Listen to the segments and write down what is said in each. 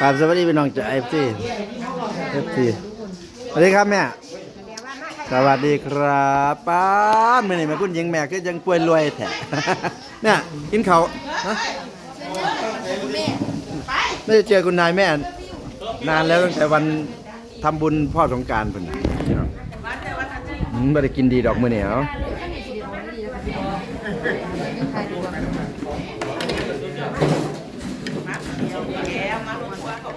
ครับสวัสดีพี่น้องจากเอฟซีเอฟซีสวัสดีครับแม่ สวัสดีครับป้าดมื่อนี้แม่คุณหญิงแม่ก็ยังป่วยรวยแท้เนี่ยกินเขาไม่ได้เจอคุณนายแม่ นานแล้วตั้งแต่วันทำบุญพ่อสงการเพิ่นพี่น้องไม่ได้กินดีดอกมื้อนี้ เอา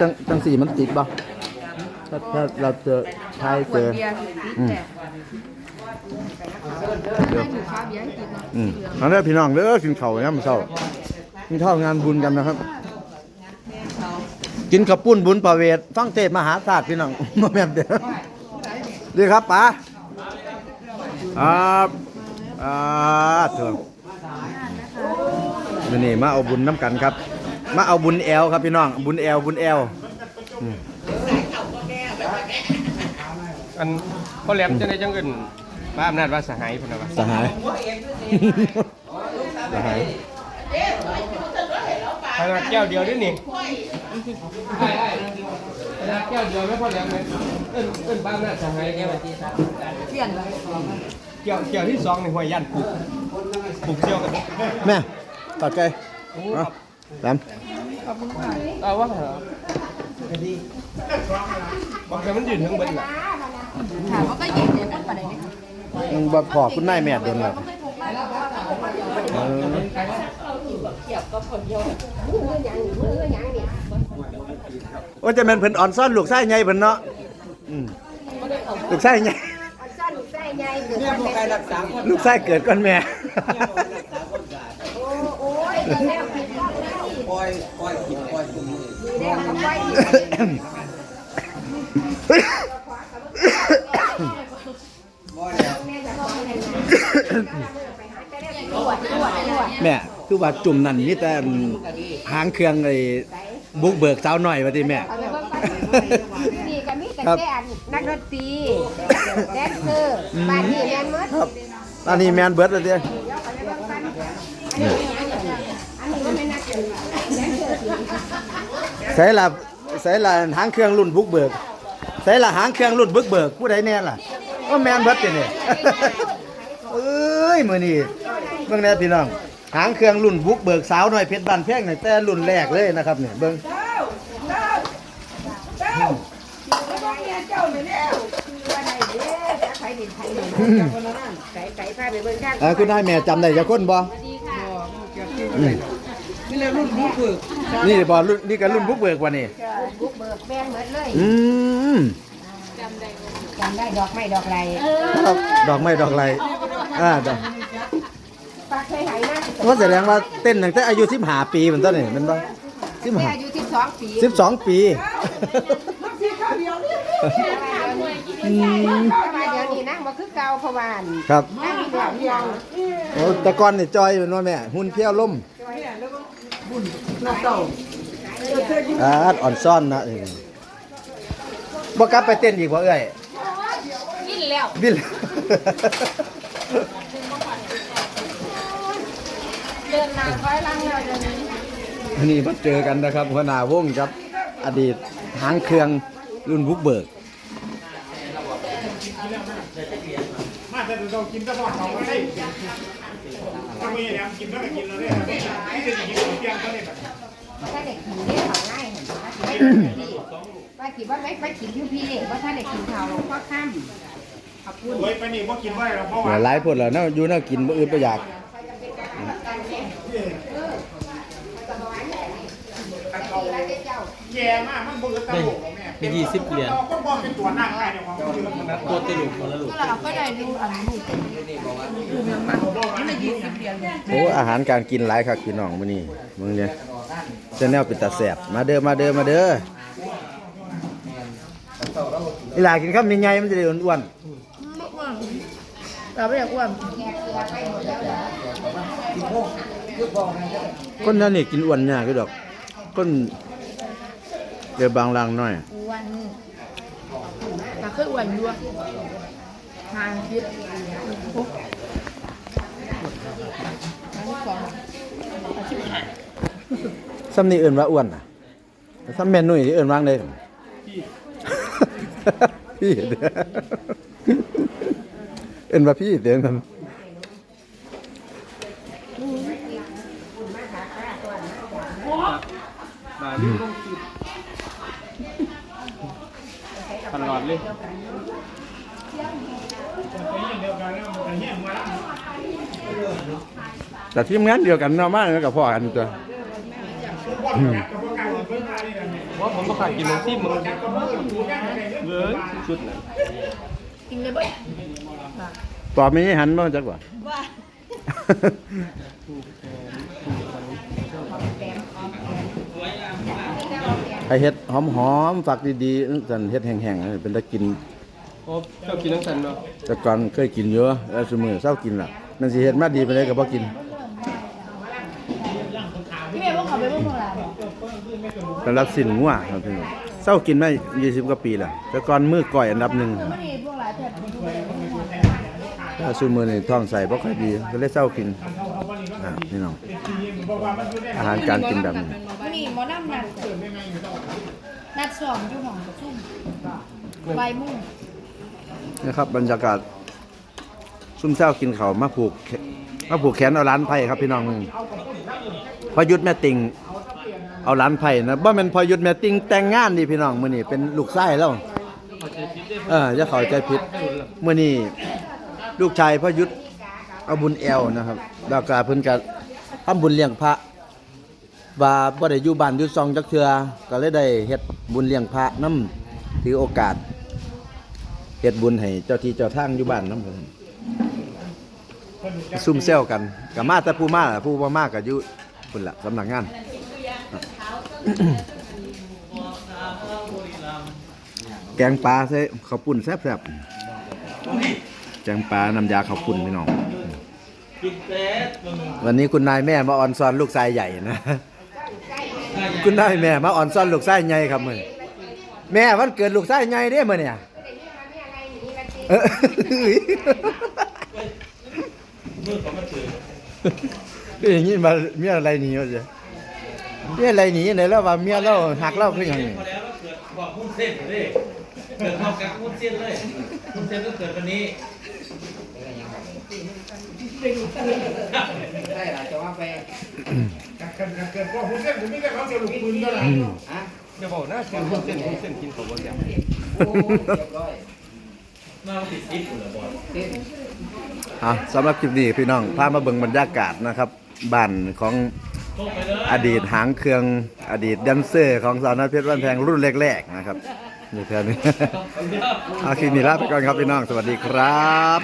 จังจังสี่มันติดบ่ถ้าถ้าเราเจอใช้เจออืมเดี๋ยวอืมเอาเด้อพี่น้องเด้อกินข้าวยามมื้อเช้ากินข้าวงานบุญกันนะครับ กินข้าวปุ้นบุญประเวทฟังเทศน์มหาศาสตร์พี่น้องบ่แม่นเด้อดีครับป๋าครับอ่าเถิง มื้อนี้มาเอาบุญน้ำกันครับ มาเอาบุญแอลครับพี่น้อง บุญแอลบุญแอลอันพ่อแหลมจะได้จังเอิ้นว่าอำนาจว่าสหายพุ่นน่ะว่าสหาย สหายขนาดแก้วเดียวเด้วยนี่ใช่ๆขนาดแก้วเดียวไม่พ่อแหลมเลยเอิ้นเอิ้นบ้าอำนาจสหายแก้วที่สามเกี่ยวแก้วที่สองในห้วยยันปลูกปลูกเชี่ยวกันแม่ ตัดไก่เอาแหลมเอาว่าเหรอบอกแต่มันยืนทั้งเบิดน่ะถามว่าก็เย็นเลยคนปานใดไหมคะมึงบ่พอคุณนายแม่โดนแล้วเออโอ้จะแม่นเพิ่นอ่อนซ่อนลูกชายใหญ่เพิ่นเนาะอืมลูกชายใหญ่ซ่อนลูกไส้ใหญ่เกิดคนแม่ลูกชายเกิดก่อนแม่ ปล่อยปล่อยผิดปล่อยตรงนี้แล้วก็ปล่อยตรวจตรวจตรวจแม่คือว่าจุ่มนั่นมีแต่หางเครื่องไอ้บุกเบิกสาวหน่อยว่าติแม่เอาไปเบิ่งกันนี่ก็มีแต่แก่นักดนตรีแดนเซอร์บ้านนี้แม่นหมดครับอันนี้แม่นเบิดแล้วเด้เดี๋ยวไปเบิ่งกันอันนี้ก็ไม่น่าเกลียดแดนเซอร์สิ ใส่ละใส่ละหางเครื่องรุ่นบุกเบิกใส่ละหางเครื่องรุ่นบุกเบิกผู้ใดแน่ล่ะว่าแม่นเบิดติเนี่ยเอ้ยมื้อนี้เบิ่งแน่พี่น้องหางเครื่องรุ่นบุกเบิกสาวน้อยเพชรบ้านแพงนี่แต่รุ่นแรกเลยนะครับเนี่ยเบิ่งใส่ดินไทยเลยใส่ใส่ผ้าไปเบิ่งข้างอ่าคุณนายแม่จำได้จักคนบ่อืมนี่รุ่นบุกเบิก นี่บ่รุ่นนี่ก็รุ่นบุกเบิกว่านี่บุกเบิกแบงหมดเลยอืมจำได้ดอกไม้ดอกไรครับดอกไม้ดอกไรอ่าดอกปากเคยหายนะว่าแสดงว่าเต้นตั้งแต่อายุ15ปีเหมือนต้นนี่แมันบ่แม่อายุสิบสองปี12 12ปีอืมเพราะว่าเดี๋ยวนี้นั่งมาคือเก่าเพราะว่าครับนั่งเหลืองยังโอ้แต่ก่อนนี่จอยเป็นว่าแม่หุ่นเพี้ยวล่ม อ่าอ่อนซ่อนนะนี่บ่กลับไปเต้นอีกบ่เอ้ยกินแล้วบิลเดินหน้าคอยลังแล้วเดี๋ยวนี้อันนี้มาเจอกันนะครับหัวหน้าวงครับ อดีตหางเครื่องรุ่นบุกเบิกมาแต่เรากินก็พอเขาไม่ได้ ถ้าไม่ยากกินก็กินแล้วเนี่ยนี่จะกินของเที่ยงก็ได้แบบถ้าเด็กกินเรียกขาง่ายเห็นไหมว่าคิดว่าไม่ไปกินอยู่พี่ว่าถ้าเด็กกินข้าก็ข้ามขอบคุณโอ้ยไปนี่ว่ากินไว้แล้วเพราะเหลืว่าอหลายพดแล้วเนาะอยู่แนวกินบ่อื่นบ่อยากแย่มากมันบื่อตลกแม่เป็น ยี่สิบเหรียญคนบอกเป็นตัวนั่งได้เนี่ยความเชื่อมันตัวตลกคนละลูกเราก็ได้ดูอันนี้โอ้อาหารการกินหลายคักพี่น้องมื้อนี้มื้อนี้เจ้าแนวเป็นตาแซ่บมาเด้อมาเด้อมาเด้ออีหลากินคำใหญ่ๆมันจะได้อ้วนเราไม่อยากอ้วนๆคนนั้นนี่กินอ้วนยากอยู่ดอกคน เดี๋ยวบางลังหน่อย อ้วนแต่คืออ้วนด้วยทานพิษปุ๊บอันที่สองอาชีพหาซ้ำนี่เอิ้นว่าอ้วนน่ะซ้ำแม่นุ่ยที่เอิ้นว่างได้พี่ เด้อเอิ้นว่าพี่เด้อนั่นมาดิตล อดเลยแต่ทีมงานเดียวกันเนาะมาแล้วก็พ่อกันตัวว่าผมก็ขาดกินน้ำจิ้มมึงเลยชุดน่ะกินเลยบ่ตอบไม่ให้หันบ่จักว่า ไอเฮ็ดหอมๆฝักดีๆจันเฮ็ดแห้งๆเป็นตะกินโอ้เจ้ากินทั้งสันเนาะแต่ก่อนเคยกินเยอะแล้วซุมื้อเช้ากินล่ะนั่นสิเฮ็ดมาดีไปเลยก็บ่กินพี่เมย์ว่าเขาไปเบิ่งโรงแรมบ่สำหรับสินงัวครับพี่น้องเช้ากินมา20กว่าปีแล้วแต่ก่อนมื้อก่อยอันดับหนึ่งมื้อนี้พวกหลายแถบอยู่บ่ได้บ่ได้ถ้าซุมื้อนี่ท้องใส่บ่ค่อยดีก็เลยเช้ากิน อ่าพี่น้องอาหารการกินแบบนี้มื้อนี้หมอน้ำนัดนัดสองอยู่ห้องประชุมบ่ายโมงนะครับ บรรยากาศซุ่มเช้ากินข้าวมาผูกแขมาผูกแขนเอาร้านไผ่ครับพี่น้องพอยุทธแม่ติงเอาร้านไผ่นะบ่แม่นพอยุทธแม่ติงแต่งงานดิพี่น้องมื้อนี้เป็นลูกชายแล้วเอออย่าเข้าใจผิดมื้อนี้ลูกชายพอยุทธ เอาบุญแอวนะครับแล้วก็เพิ่นก็ทำบุญเลี้ยงพระว่าบ่ได้อยู่บ้านอยู่ซองจักเทื่อก็เลยได้เฮ็ดบุญเลี้ยงพระนํถือโอกาสเฮ็ดบุญให้เจ้าที่เจ้าทางอยู่บ้านนำผมซุ่มเซลกันก็มาแต่ผู้มาล่ะผู้บ่มาก็อยู่พุ่นล่ะสำนักงานแกงปลาใส่ข้าวปุ้นแซ่บๆแกงปลาน้ำยาข้าวปุ้นพี่น้อง วันนี้คุณนายแม่มาออนซอนลูกชายใหญ่นะ คุณนายแม่มาออนซอนลูกชายใหญ่ครับมื้อนี้แม่วันเกิดลูกชายใหญ่เด้มื้อเนี่ยเออก็อย่างนี้มาเมียอะไรหนีวะเจ๊เมียอะไรหนีไหนแล้วว่าเมียเราหักเราคืออย่างนี้พอแล้วเกิดบอกหุ้นเส้นเลยเกิดเข้ากับหุ้นเส้นเลยหุ้นเส้นก็เกิดวันนี้ ได้ล่ะจะว่าไปเกิดเกิดพวกคุณเส้นผมไม่ได้เขาจะลุกมือก็ได้จะบอกน่ากินหุ้นเส้นหุ้นเส้นกินของบางอย่างมาติดซิปเหรอบอลอะสำหรับคลิปนี้พี่น้องพามาเบิ่งบรรยากาศนะครับบ้านของอดีตหางเครื่องอดีตแดนเซอร์ของสาวน้อยเพชรวันแพงรุ่นแรกๆนะครับนี่แค่นี้เอาคลิปนี้ลาไปก่อนครับพี่น้อง สวัสดีครับ